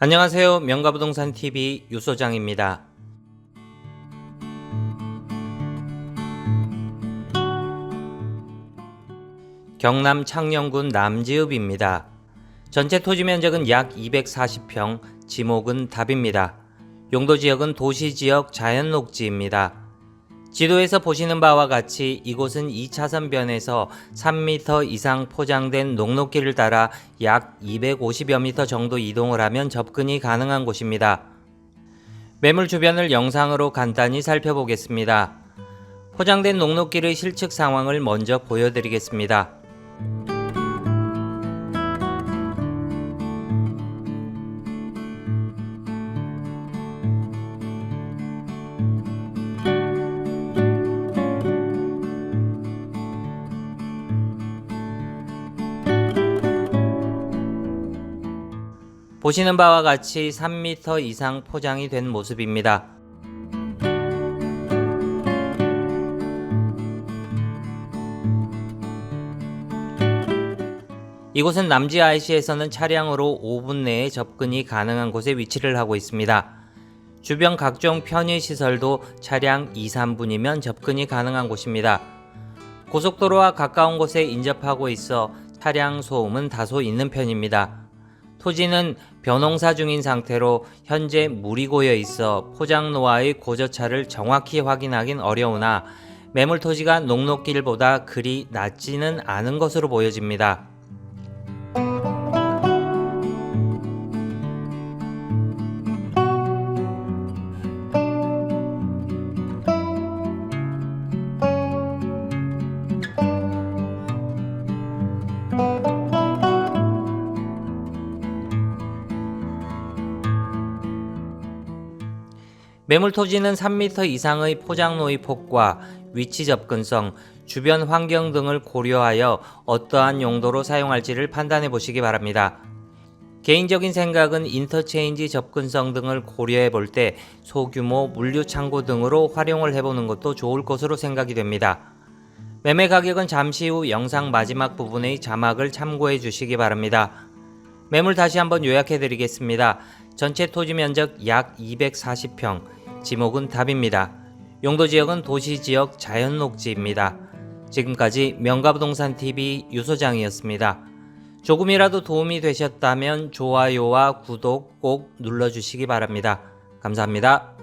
안녕하세요. 명가부동산 TV 유소장입니다. 경남 창녕군 남지읍입니다. 전체 토지 면적은 약 240평, 지목은 답입니다. 용도 지역은 도시 지역 자연 녹지입니다. 지도에서 보시는 바와 같이 이곳은 2차선 변에서 3m 이상 포장된 녹록길을 따라 약 250여 미터 정도 이동을 하면 접근이 가능한 곳입니다. 매물 주변을 영상으로 간단히 살펴보겠습니다. 포장된 녹록길의 실측 상황을 먼저 보여드리겠습니다. 보시는 바와 같이 3m 이상 포장이 된 모습입니다. 이곳은 남지 IC에서는 차량으로 5분 내에 접근이 가능한 곳에 위치를 하고 있습니다. 주변 각종 편의 시설도 차량 2, 3분이면 접근이 가능한 곳입니다. 고속도로와 가까운 곳에 인접하고 있어 차량 소음은 다소 있는 편입니다. 토지는 벼농사 중인 상태로 현재 물이 고여 있어 포장노아의 고저차를 정확히 확인하긴 어려우나 매물 토지가 녹록길보다 그리 낮지는 않은 것으로 보여집니다. 매물 토지는 3m 이상의 포장로의 폭과 위치 접근성, 주변 환경 등을 고려하여 어떠한 용도로 사용할지를 판단해 보시기 바랍니다. 개인적인 생각은 인터체인지 접근성 등을 고려해 볼 때 소규모 물류 창고 등으로 활용을 해보는 것도 좋을 것으로 생각이 됩니다. 매매 가격은 잠시 후 영상 마지막 부분의 자막을 참고해 주시기 바랍니다. 매물 다시 한번 요약해 드리겠습니다. 전체 토지 면적 약 240평, 지목은 답입니다. 용도 지역은 도시 지역 자연 녹지입니다. 지금까지 명가부동산 TV 유소장이었습니다. 조금이라도 도움이 되셨다면 좋아요와 구독 꼭 눌러주시기 바랍니다. 감사합니다.